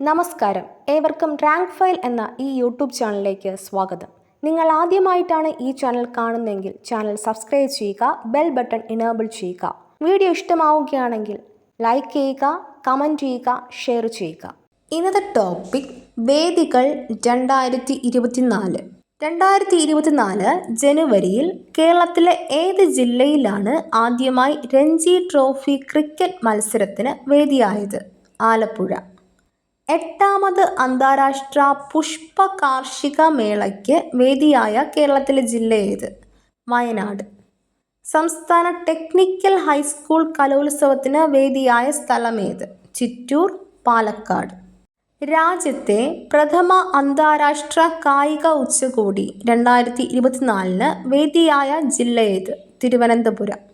നമസ്കാരം. ഏവർക്കും rank file എന്ന ഈ യൂട്യൂബ് ചാനലിലേക്ക് സ്വാഗതം. നിങ്ങൾ ആദ്യമായിട്ടാണ് ഈ ചാനൽ കാണുന്നതെങ്കിൽ ചാനൽ സബ്സ്ക്രൈബ് ചെയ്യുക ബെൽ ബട്ടൺ ഇനേബിൾ ചെയ്യുക. വീഡിയോ ഇഷ്ടമാവുകയാണെങ്കിൽ ലൈക്ക് ചെയ്യുക കമന്റ് ചെയ്യുക ഷെയർ ചെയ്യുക. ഇന്നത്തെ ടോപ്പിക് വേദികൾ രണ്ടായിരത്തി ഇരുപത്തിനാല് രണ്ടായിരത്തി ഇരുപത്തിനാല് ജനുവരിയിൽ കേരളത്തിലെ ഏത് ജില്ലയിലാണ് ആദ്യമായി രഞ്ജി ട്രോഫി ക്രിക്കറ്റ് മത്സരത്തിന് വേദിയായത്? ആലപ്പുഴ എട്ടാമത് അന്താരാഷ്ട്ര പുഷ്പ കാർഷിക മേളയ്ക്ക് വേദിയായ കേരളത്തിലെ ജില്ല ഏത്? വയനാട്. സംസ്ഥാന ടെക്നിക്കൽ ഹൈസ്കൂൾ കലോത്സവത്തിന് വേദിയായ സ്ഥലം സ്ഥലമേത് ചിറ്റൂർ പാലക്കാട്. രാജ്യത്തെ പ്രഥമ അന്താരാഷ്ട്ര കായിക ഉച്ചകോടി രണ്ടായിരത്തി ഇരുപത്തിനാലിന് വേദിയായ ജില്ല ഏത്? തിരുവനന്തപുരം.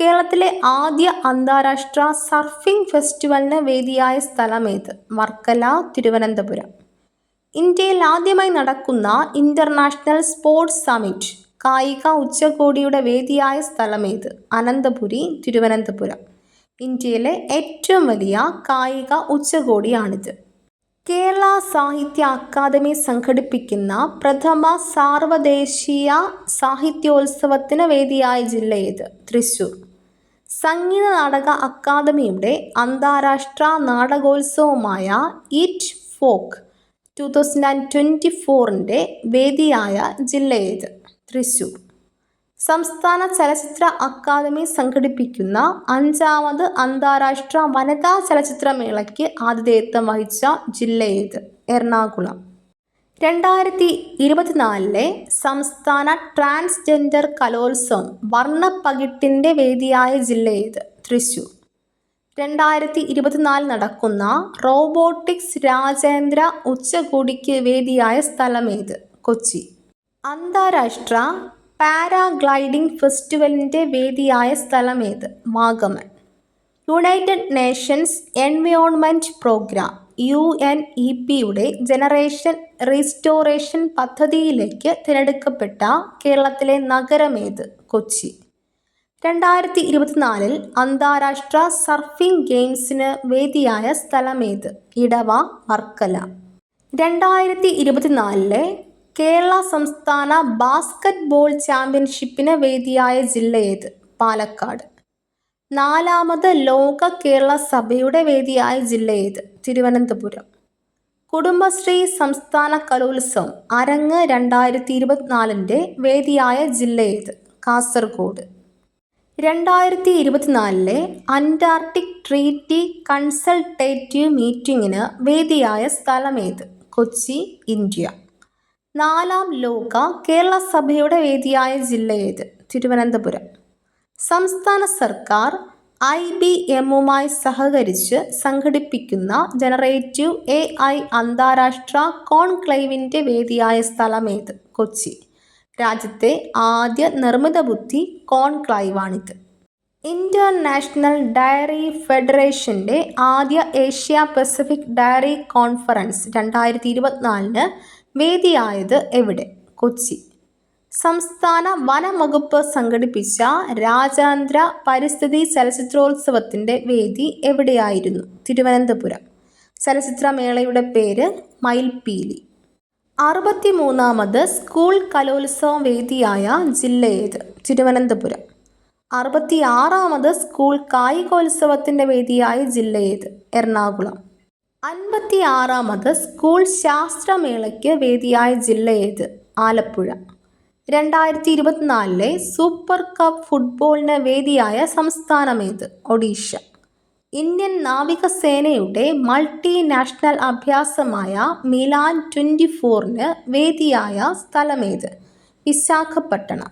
കേരളത്തിലെ ആദ്യ അന്താരാഷ്ട്ര സർഫിംഗ് ഫെസ്റ്റിവലിന് വേദിയായ സ്ഥലമേത്? വർക്കല തിരുവനന്തപുരം. ഇന്ത്യയിൽ ആദ്യമായി നടക്കുന്ന ഇന്റർനാഷണൽ സ്പോർട്സ് സമിറ്റ് കായിക ഉച്ചകോടിയുടെ വേദിയായ സ്ഥലമേത്? അനന്തപുരി തിരുവനന്തപുരം. ഇന്ത്യയിലെ ഏറ്റവും വലിയ കായിക ഉച്ചകോടിയാണിത്. കേരള സാഹിത്യ അക്കാദമി സംഘടിപ്പിക്കുന്ന പ്രഥമ സാർവദേശീയ സാഹിത്യോത്സവത്തിന് വേദിയായ ജില്ല ഏത് തൃശൂർ സംഗീത നാടക അക്കാദമിയുടെ അന്താരാഷ്ട്ര നാടകോത്സവമായ ITFoK two thousand and twenty ഫോറിന്റെ വേദിയായ ജില്ലയേത് തൃശ്ശൂർ സംസ്ഥാന ചലച്ചിത്ര അക്കാദമി സംഘടിപ്പിക്കുന്ന അഞ്ചാമത് അന്താരാഷ്ട്ര വനിതാ ചലച്ചിത്രമേളയ്ക്ക് ആതിഥേയത്വം വഹിച്ച ജില്ലയേത് എറണാകുളം. രണ്ടായിരത്തി ഇരുപത്തിനാലിലെ സംസ്ഥാന ട്രാൻസ്ജെൻഡർ കലോത്സവം വർണപ്പകിട്ടിന്റെ വേദിയായ ജില്ല ഏത് തൃശൂർ രണ്ടായിരത്തി ഇരുപത്തിനാല് നടക്കുന്ന റോബോട്ടിക്സ് രാജേന്ദ്ര ഉച്ചകോടിക്ക് വേദിയായ സ്ഥലമേത്? കൊച്ചി. അന്താരാഷ്ട്ര പാരാഗ്ലൈഡിംഗ് ഫെസ്റ്റിവലിന്റെ വേദിയായ സ്ഥലമേത്? Vagamon. United Nations Environment Programme. U N E പിയുടെ ജനറേഷൻ റീസ്റ്റോറേഷൻ പദ്ധതിയിലേക്ക് തിരഞ്ഞെടുക്കപ്പെട്ട കേരളത്തിലെ നഗരമേത് കൊച്ചി. രണ്ടായിരത്തി ഇരുപത്തിനാലിൽ അന്താരാഷ്ട്ര സർഫിംഗ് ഗെയിംസിന് വേദിയായ സ്ഥലമേത് ഇടവ വർക്കല. രണ്ടായിരത്തി ഇരുപത്തിനാലിലെ കേരള സംസ്ഥാന ബാസ്കറ്റ്ബോൾ ചാമ്പ്യൻഷിപ്പിന് വേദിയായ ജില്ലയേത് പാലക്കാട്. നാലാമത് ലോക കേരള സഭയുടെ വേദിയായ ജില്ല ഏത്? തിരുവനന്തപുരം. കുടുംബശ്രീ സംസ്ഥാന കലോത്സവം അരങ്ങ് രണ്ടായിരത്തി ഇരുപത്തിനാലിന്റെ വേദിയായ ജില്ല ഏത്? കാസർഗോഡ്. രണ്ടായിരത്തി ഇരുപത്തിനാലിലെ അന്റാർട്ടിക് ട്രീറ്റി കൺസൾട്ടേറ്റീവ് മീറ്റിംഗിന് വേദിയായ സ്ഥലമേത് കൊച്ചി ഇന്ത്യ. നാലാം ലോക കേരള സഭയുടെ വേദിയായ ജില്ല ഏത്? തിരുവനന്തപുരം. സംസ്ഥാന സർക്കാർ ഐ ബി എമ്മുമായി സഹകരിച്ച് സംഘടിപ്പിക്കുന്ന ജനറേറ്റീവ് എ ഐ അന്താരാഷ്ട്ര കോൺക്ലേവിന്റെ വേദിയായ സ്ഥലമേത് കൊച്ചി. രാജ്യത്തെ ആദ്യ നിർമ്മിത ബുദ്ധി കോൺക്ലൈവാണിത്. ഇന്റർനാഷണൽ ഡയറി ഫെഡറേഷന്റെ ആദ്യ ഏഷ്യ പസഫിക് ഡയറി കോൺഫറൻസ് രണ്ടായിരത്തി ഇരുപത്തിനാലിന് വേദിയായത് എവിടെ? കൊച്ചി. സംസ്ഥാന വനംവകുപ്പ് സംഘടിപ്പിച്ച രാജ്യാന്തര പരിസ്ഥിതി ചലച്ചിത്രോത്സവത്തിന്റെ വേദി എവിടെയായിരുന്നു? തിരുവനന്തപുരം. ചലച്ചിത്രമേളയുടെ പേര് മയിൽപീലി. അറുപത്തിമൂന്നാമത് സ്കൂൾ കലോത്സവ വേദിയായ ജില്ല ഏത് തിരുവനന്തപുരം. അറുപത്തിയാറാമത് സ്കൂൾ കായികോത്സവത്തിന്റെ വേദിയായ ജില്ല ഏത് എറണാകുളം. അൻപത്തി ആറാമത് സ്കൂൾ ശാസ്ത്രമേളയ്ക്ക് വേദിയായ ജില്ല ഏത് ആലപ്പുഴ. രണ്ടായിരത്തി ഇരുപത്തിനാലിലെ സൂപ്പർ കപ്പ് ഫുട്ബോളിന് വേദിയായ സംസ്ഥാനമേത്? ഒഡീഷ. ഇന്ത്യൻ നാവികസേനയുടെ മൾട്ടിനാഷണൽ അഭ്യാസമായ മിലാൻ ട്വന്റി ഫോറിന് വേദിയായ സ്ഥലമേത്? വിശാഖപട്ടണം.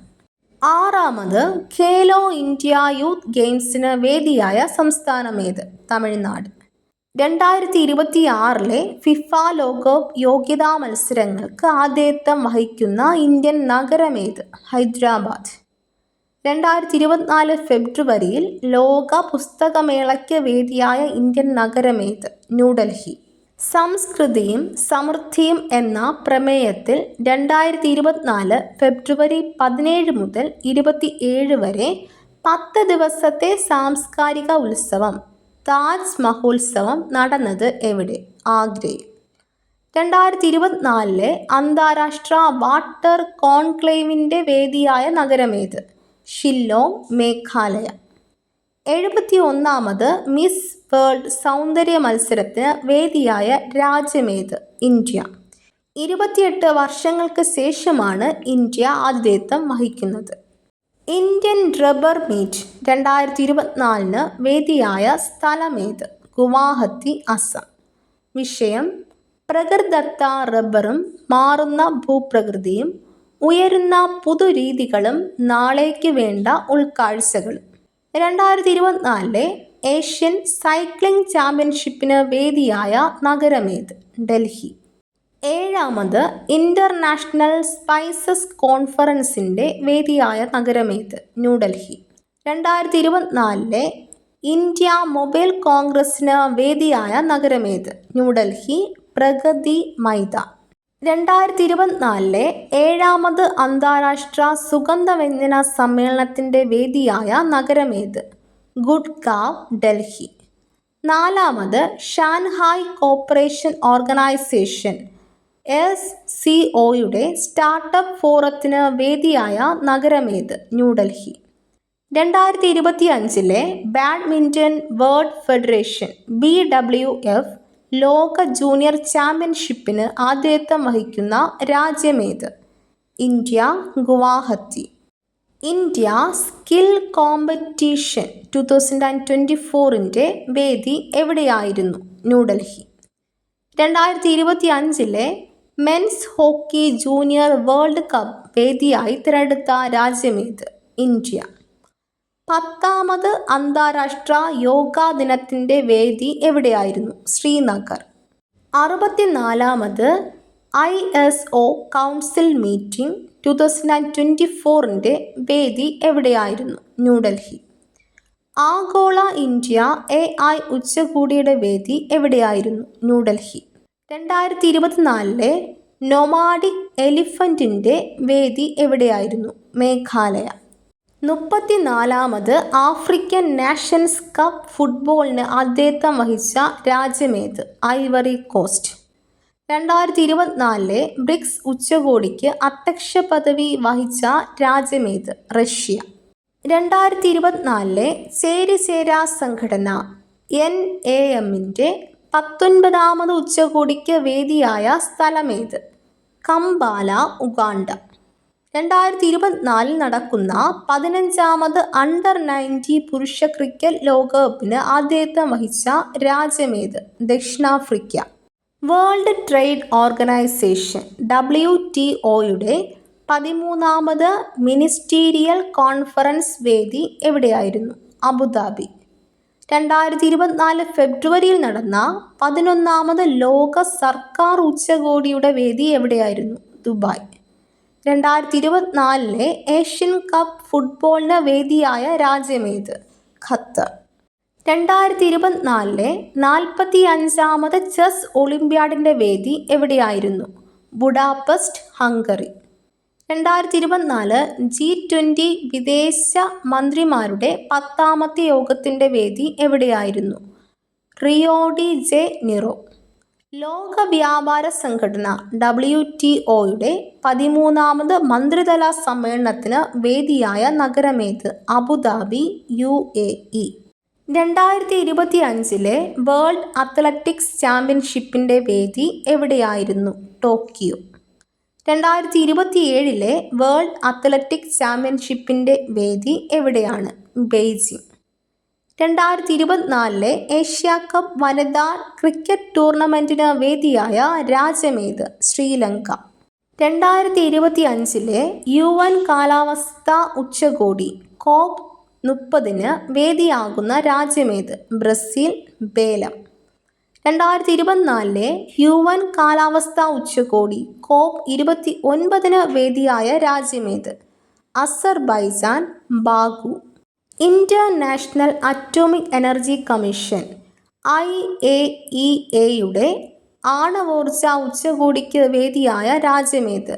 ആറാമത് ഖേലോ ഇന്ത്യ യൂത്ത് ഗെയിംസിന് വേദിയായ സംസ്ഥാനമേത്? തമിഴ്നാട്. രണ്ടായിരത്തി ഇരുപത്തി ആറിലെ ഫിഫ ലോകകപ്പ് യോഗ്യതാ മത്സരങ്ങൾക്ക് ആതിഥ്യം വഹിക്കുന്ന ഇന്ത്യൻ നഗരമേത്? ഹൈദരാബാദ്. രണ്ടായിരത്തി ഇരുപത്തിനാല് ഫെബ്രുവരിയിൽ ലോക പുസ്തകമേളയ്ക്ക് വേദിയായ ഇന്ത്യൻ നഗരമേത്? ന്യൂഡൽഹി. സംസ്കൃതിയും സമൃദ്ധിയും എന്ന പ്രമേയത്തിൽ രണ്ടായിരത്തി ഇരുപത്തിനാല് ഫെബ്രുവരി പതിനേഴ് മുതൽ ഇരുപത്തി ഏഴ് വരെ പത്ത് ദിവസത്തെ സാംസ്കാരിക ഉത്സവം താജ് മഹോത്സവം നടന്നത് എവിടെ? ആഗ്രയിൽ രണ്ടായിരത്തി ഇരുപത്തിനാലിലെ അന്താരാഷ്ട്ര വാട്ടർ കോൺക്ലേവിന്റെ വേദിയായ നഗരമേത്? ഷില്ലോങ് മേഘാലയ. എഴുപത്തി ഒന്നാമത് മിസ് വേൾഡ് സൗന്ദര്യ മത്സരത്തിന് വേദിയായ രാജ്യമേത്? ഇന്ത്യ. ഇരുപത്തിയെട്ട് വർഷങ്ങൾക്ക് ശേഷമാണ് ഇന്ത്യ ആതിഥേയത്വം വഹിക്കുന്നത്. ഇന്ത്യൻ റബ്ബർ മീറ്റ് രണ്ടായിരത്തി ഇരുപത്തിനാലിന് വേദിയായ സ്ഥലമേത്? ഗുവാഹത്തി അസം. വിഷയം പ്രകൃതത്ത റബ്ബറും മാറുന്ന ഭൂപ്രകൃതിയും ഉയരുന്ന പുതുരീതികളും നാളേക്ക് വേണ്ട ഉൾക്കാഴ്ചകളും. രണ്ടായിരത്തി ഇരുപത്തിനാലിലെ ഏഷ്യൻ സൈക്ലിംഗ് ചാമ്പ്യൻഷിപ്പിന് വേദിയായ നഗരമേത്? ഡൽഹി. ഏഴാമത് ഇന്റർനാഷണൽ സ്പൈസസ് കോൺഫറൻസിന്റെ വേദിയായ നഗരമേത് ന്യൂഡൽഹി. രണ്ടായിരത്തി ഇരുപത്തിനാലിലെ ഇന്ത്യ മൊബൈൽ കോൺഗ്രസ്സിന് വേദിയായ നഗരമേത് ന്യൂഡൽഹി പ്രഗതി മൈത രണ്ടായിരത്തി ഇരുപത്തിനാലിലെ ഏഴാമത് അന്താരാഷ്ട്ര സുഗന്ധവ്യഞ്ജന സമ്മേളനത്തിന്റെ വേദിയായ നഗരമേത് ഗുഡ്ഗാവ് ഡൽഹി. നാലാമത് Shanghai Cooperation Organisation S C ഒയുടെ സ്റ്റാർട്ടപ്പ് ഫോറത്തിന് വേദിയായ നഗരമേത് ന്യൂഡൽഹി. രണ്ടായിരത്തി ഇരുപത്തി അഞ്ചിലെ Badminton World Federation B W F ലോക ജൂനിയർ ചാമ്പ്യൻഷിപ്പിന് ആതിഥേയത്വം വഹിക്കുന്ന രാജ്യമേത് India Guwahati. India skill competition two thousand and twenty ഫോറിന്റെ വേദി എവിടെയായിരുന്നു? ന്യൂഡൽഹി. രണ്ടായിരത്തി ഇരുപത്തി അഞ്ചിലെ men's hockey junior World Cup വേദിയായി തിരഞ്ഞെടുത്ത രാജ്യമേത്? ഇന്ത്യ. പത്താമത് അന്താരാഷ്ട്ര യോഗാ ദിനത്തിന്റെ വേദി എവിടെയായിരുന്നു? Srinagar. അറുപത്തിനാലാമത് I S O council meeting two thousand and twenty ഫോറിന്റെ വേദി എവിടെയായിരുന്നു? ന്യൂഡൽഹി. ആഗോള ഇന്ത്യ എ ഐ ഉച്ചകോടിയുടെ വേദി എവിടെയായിരുന്നു? ന്യൂഡൽഹി. രണ്ടായിരത്തി ഇരുപത്തിനാലിലെ നൊമാഡിക് എലിഫന്റിന്റെ വേദി എവിടെയായിരുന്നു? മേഘാലയ. മുപ്പത്തിനാലാമത് ആഫ്രിക്കൻ നാഷൻസ് കപ്പ് ഫുട്ബോളിന് അദ്ദേഹം വഹിച്ച രാജ്യമേത്? Ivory Coast. രണ്ടായിരത്തി ഇരുപത്തിനാലിലെ ബ്രിക്സ് ഉച്ചകോടിക്ക് അധ്യക്ഷ പദവി വഹിച്ച രാജ്യമേത്? റഷ്യ. രണ്ടായിരത്തി ഇരുപത്തിനാലിലെ ചേരിചേരാ സംഘടന എൻ എ എമ്മിന്റെ പത്തൊൻപതാമത് ഉച്ചകോടിക്ക് വേദിയായ സ്ഥലമേത്? Kampala Uganda. രണ്ടായിരത്തി ഇരുപത്തിനാലിൽ നടക്കുന്ന പതിനഞ്ചാമത് അണ്ടർ നയന്റി പുരുഷ ക്രിക്കറ്റ് ലോകകപ്പിന് ആദ്യത്വം വഹിച്ച രാജ്യമേത്? ദക്ഷിണാഫ്രിക്ക. World Trade Organization W T ഒയുടെ പതിമൂന്നാമത് മിനിസ്റ്റീരിയൽ കോൺഫറൻസ് വേദി എവിടെയായിരുന്നു? അബുദാബി. രണ്ടായിരത്തി ഇരുപത്തിനാല് ഫെബ്രുവരിയിൽ നടന്ന പതിനൊന്നാമത് ലോക സർക്കാർ ഉച്ചകോടിയുടെ വേദി എവിടെയായിരുന്നു? ദുബായ്. രണ്ടായിരത്തി ഇരുപത്തിനാലിലെ ഏഷ്യൻ കപ്പ് ഫുട്ബോളിന് വേദിയായ രാജ്യമേത് ഖത്തർ. രണ്ടായിരത്തി ഇരുപത്തിനാലിലെ നാൽപ്പത്തി അഞ്ചാമത് ചെസ് ഒളിമ്പ്യാഡിന്റെ വേദി എവിടെയായിരുന്നു? Budapest Hungary. രണ്ടായിരത്തി ഇരുപത്തിനാല് ജി ട്വന്റി വിദേശ മന്ത്രിമാരുടെ പത്താമത്തെ യോഗത്തിന്റെ വേദി എവിടെയായിരുന്നു? Rio de Janeiro. ലോക വ്യാപാര സംഘടന ഡബ്ല്യു ടി ഒയുടെ പതിമൂന്നാമത് മന്ത്രിതല സമ്മേളനത്തിന് വേദിയായ നഗരമേത് Abu Dhabi U A E. രണ്ടായിരത്തി ഇരുപത്തി അഞ്ചിലെ വേൾഡ് അത്ലറ്റിക്സ് ചാമ്പ്യൻഷിപ്പിന്റെ വേദി എവിടെയായിരുന്നു? ടോക്കിയോ. രണ്ടായിരത്തി ഇരുപത്തി ഏഴിലെ വേൾഡ് അത്ലറ്റിക് ചാമ്പ്യൻഷിപ്പിന്റെ വേദി എവിടെയാണ്? ബെയ്ജിംഗ് രണ്ടായിരത്തി ഇരുപത്തിനാലിലെ ഏഷ്യ കപ്പ് വനിതാ ക്രിക്കറ്റ് ടൂർണമെന്റിന് വേദിയായ രാജ്യമേത്? ശ്രീലങ്ക. രണ്ടായിരത്തി ഇരുപത്തി അഞ്ചിലെ യു എൻ കാലാവസ്ഥ ഉച്ചകോടി കോപ്പ് മുപ്പതിന് വേദിയാകുന്ന രാജ്യമേത്? ബ്രസീൽ ബേലം. രണ്ടായിരത്തി ഇരുപത്തിനാലിലെ യു എൻ കാലാവസ്ഥാ ഉച്ചകോടി കോപ്പ് ഇരുപത്തി ഒൻപതിന് വേദിയായ രാജ്യമേത് Azerbaijan Baku. International Atomic Energy Commission I A E എയുടെ ആണവോർജ ഉച്ചകോടിക്ക് വേദിയായ രാജ്യമേത്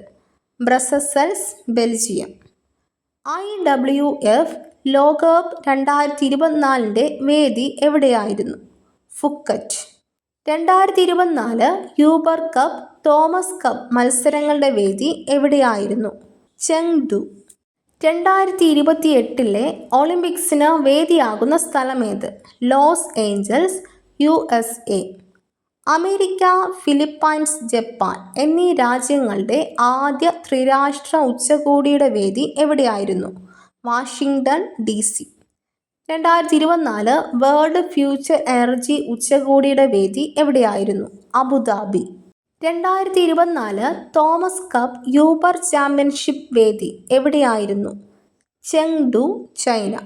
Brussels Belgium. I W F ലോകകപ്പ് രണ്ടായിരത്തി ഇരുപത്തിനാലിന്റെ വേദി എവിടെയായിരുന്നു? ഫുക്കറ്റ്. രണ്ടായിരത്തി ഇരുപത്തിനാല് യൂബർ കപ്പ് തോമസ് കപ്പ് മത്സരങ്ങളുടെ വേദി എവിടെയായിരുന്നു? ചെങ്ദു രണ്ടായിരത്തി ഇരുപത്തി എട്ടിലെ ഒളിമ്പിക്സിന് വേദിയാകുന്ന സ്ഥലമേത്? Los Angeles U S A. America Philippines Japan എന്നീ രാജ്യങ്ങളുടെ ആദ്യ ത്രിരാഷ്ട്ര ഉച്ചകോടിയുടെ വേദി എവിടെയായിരുന്നു? Washington D C. രണ്ടായിരത്തി ഇരുപത്തിനാല് വേൾഡ് ഫ്യൂച്ചർ എനർജി ഉച്ചകോടിയുടെ വേദി എവിടെയായിരുന്നു? അബുദാബി. രണ്ടായിരത്തി ഇരുപത്തിനാല് തോമസ് കപ്പ് യൂബർ ചാമ്പ്യൻഷിപ്പ് വേദി എവിടെയായിരുന്നു? Chengdu China.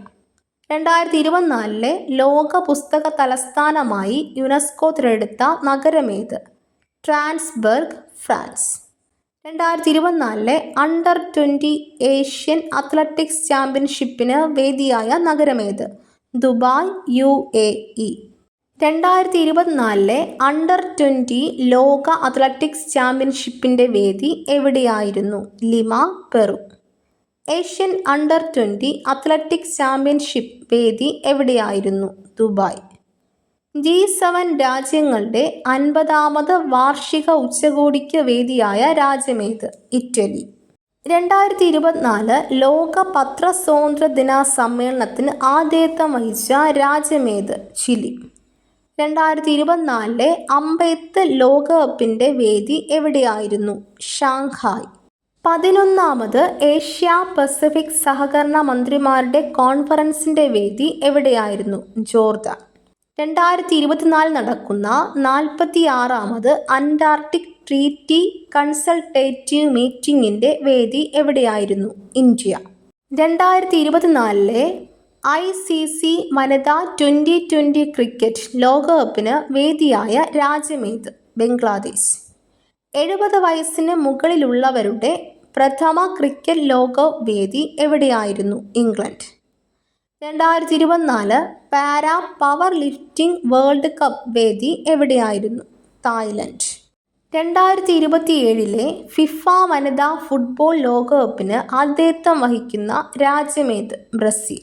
രണ്ടായിരത്തി ഇരുപത്തിനാലിലെ ലോക പുസ്തക തലസ്ഥാനമായി യുനെസ്കോ തിരഞ്ഞെടുത്ത നഗരമേത്? ട്രാൻസ്ബർഗ് ഫ്രാൻസ്. രണ്ടായിരത്തി ഇരുപത്തിനാലിലെ അണ്ടർ ട്വന്റി ഏഷ്യൻ അത്ലറ്റിക്സ് ചാമ്പ്യൻഷിപ്പിന് വേദിയായ നഗരമേത്? Dubai U A E. രണ്ടായിരത്തി ഇരുപത്തിനാലിലെ അണ്ടർ ട്വന്റി ലോക അത്ലറ്റിക്സ് ചാമ്പ്യൻഷിപ്പിന്റെ വേദി എവിടെയായിരുന്നു? Lima Peru. Asian under twenty athletics championship വേദി എവിടെയായിരുന്നു? ദുബായ്. ജി സെവൻ രാജ്യങ്ങളുടെ അൻപതാമത് വാർഷിക ഉച്ചകോടിക്ക് വേദിയായ രാജ്യമേത്? ഇറ്റലി. രണ്ടായിരത്തി ഇരുപത്തിനാല് ലോക പത്രസ്വാതന്ത്ര്യ ദിന സമ്മേളനത്തിന് ആതിഥ്യം വഹിച്ച രാജ്യമേത്? ചിലി. രണ്ടായിരത്തി ഇരുപത്തിനാലിലെ അമ്പെയ്ത്ത് ലോകകപ്പിന്റെ വേദി എവിടെയായിരുന്നു? ഷാങ്ഹായ്. പതിനൊന്നാമത് ഏഷ്യ പസഫിക് സഹകരണ മന്ത്രിമാരുടെ കോൺഫറൻസിന്റെ വേദി എവിടെയായിരുന്നു? ജോർദാൻ. രണ്ടായിരത്തി ഇരുപത്തിനാല് നടക്കുന്ന നാൽപ്പത്തി ആറാമത് അന്റാർട്ടിക് ട്രീറ്റി കൺസൾട്ടേറ്റീവ് മീറ്റിംഗിന്റെ വേദി എവിടെയായിരുന്നു? ഇന്ത്യ. രണ്ടായിരത്തി ഇരുപത്തിനാലിലെ ഐ സി സി വനിതാ ട്വന്റി ട്വന്റി ക്രിക്കറ്റ് ലോകകപ്പിന് വേദിയായ രാജ്യമേത് ബംഗ്ലാദേശ്. എഴുപത് വയസ്സിന് മുകളിലുള്ളവരുടെ പ്രഥമ ക്രിക്കറ്റ് ലോക വേദി എവിടെയായിരുന്നു? ഇംഗ്ലണ്ട്. രണ്ടായിരത്തി ഇരുപത്തിനാല് para power lifting World Cup വേദി എവിടെയായിരുന്നു? തായ്ലൻഡ്. രണ്ടായിരത്തി ഇരുപത്തി ഏഴിലെ ഫിഫ വനിതാ ഫുട്ബോൾ ലോകകപ്പിന് ആദ്യത്വം വഹിക്കുന്ന രാജ്യമേത്? ബ്രസീൽ.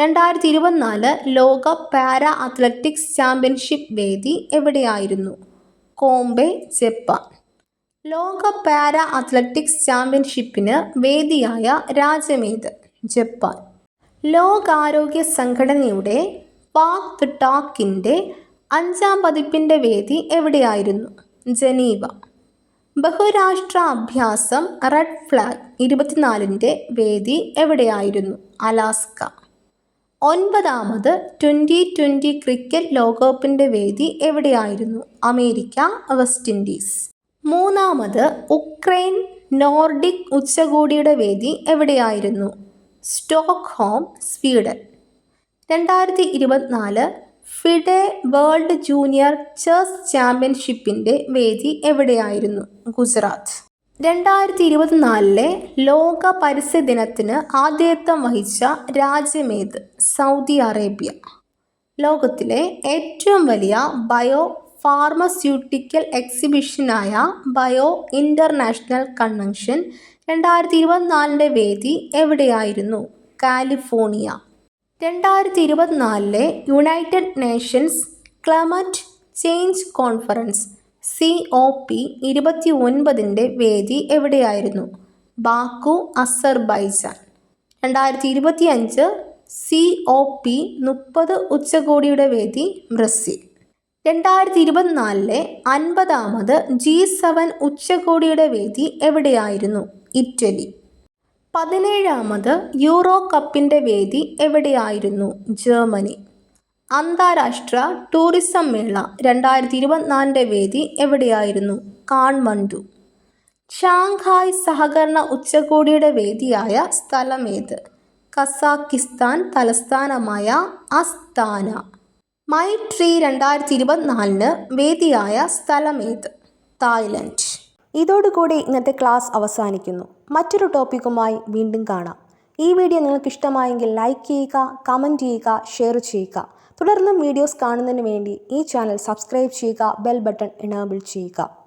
രണ്ടായിരത്തി ഇരുപത്തിനാല് ലോക പാരാ അത്ലറ്റിക്സ് ചാമ്പ്യൻഷിപ്പ് വേദി എവിടെയായിരുന്നു? Kobe Japan. ലോക പാരാ അത്ലറ്റിക്സ് ചാമ്പ്യൻഷിപ്പിന് വേദിയായ രാജ്യമേത്? ജപ്പാൻ. ലോകാരോഗ്യ സംഘടനയുടെ വാക് ദ ടാക്കിന്റെ അഞ്ചാം പതിപ്പിന്റെ വേദി എവിടെയായിരുന്നു? ജനീവ. ബഹുരാഷ്ട്ര അഭ്യാസം റെഡ് ഫ്ലാഗ് ഇരുപത്തിനാലിന്റെ വേദി എവിടെയായിരുന്നു? അലാസ്ക. ഒൻപതാമത് ട്വന്റി ട്വന്റി ക്രിക്കറ്റ് ലോകകപ്പിന്റെ വേദി എവിടെയായിരുന്നു? America West Indies. മൂന്നാമത് ഉക്രൈൻ നോർഡിക് ഉച്ചകോടിയുടെ വേദി എവിടെയായിരുന്നു? Stockholm Sweden. രണ്ടായിരത്തി ഇരുപത്തിനാല് ഫിഡെ വേൾഡ് ജൂനിയർ ചെസ് ചാമ്പ്യൻഷിപ്പിന്റെ വേദി എവിടെയായിരുന്നു? ഗുജറാത്ത്. രണ്ടായിരത്തി ഇരുപത്തിനാലിലെ ലോക പരിസ്ഥിതി ദിനത്തിന് ആതിഥ്യം വഹിച്ച രാജ്യമേത്? Saudi Arabia. ലോകത്തിലെ ഏറ്റവും വലിയ ബയോ ഫാർമസ്യൂട്ടിക്കൽ എക്സിബിഷനായ ബയോ ഇന്റർനാഷണൽ കൺവെൻഷൻ രണ്ടായിരത്തി ഇരുപത്തിനാലിന്റെ വേദി എവിടെയായിരുന്നു? കാലിഫോർണിയ. രണ്ടായിരത്തി ഇരുപത്തിനാലിലെ United Nations Climate Change Conference C O P ഇരുപത്തി ഒൻപതിന്റെ വേദി എവിടെയായിരുന്നു? Baku Azerbaijan. രണ്ടായിരത്തി ഇരുപത്തി അഞ്ച് സി ഒ പി മുപ്പത് ഉച്ചകോടിയുടെ വേദി ബ്രസീൽ. രണ്ടായിരത്തി ഇരുപത്തിനാലിലെ അൻപതാമത് ജി സെവൻ ഉച്ചകോടിയുടെ വേദി എവിടെയായിരുന്നു? ഇറ്റലി. പതിനേഴാമത് യൂറോ കപ്പിന്റെ വേദി എവിടെയായിരുന്നു? ജർമ്മനി. അന്താരാഷ്ട്ര ടൂറിസം മേള രണ്ടായിരത്തി ഇരുപത്തിനാലിന്റെ വേദി എവിടെയായിരുന്നു? കാൺമണ്ടു ഷാങ്ഹായ് സഹകരണ ഉച്ചകോടിയുടെ വേദിയായ സ്ഥലമേത്? കസാക്കിസ്ഥാൻ തലസ്ഥാനമായ അസ്താന. മൈ ട്രീ രണ്ടായിരത്തി ഇരുപത്തിനാലിന് വേദിയായ സ്ഥലമേത്? തായ്ലൻഡ്. ഇതോടുകൂടി ഇന്നത്തെ ക്ലാസ് അവസാനിക്കുന്നു. മറ്റൊരു ടോപ്പിക്കുമായി വീണ്ടും കാണാം. ഈ വീഡിയോ നിങ്ങൾക്ക് ഇഷ്ടമായെങ്കിൽ ലൈക്ക് ചെയ്യുക കമന്റ് ചെയ്യുക ഷെയർ ചെയ്യുക. തുടർന്നും വീഡിയോസ് കാണുന്നതിന് വേണ്ടി ഈ ചാനൽ സബ്സ്ക്രൈബ് ചെയ്യുക ബെൽ ബട്ടൺ എനേബിൾ ചെയ്യുക.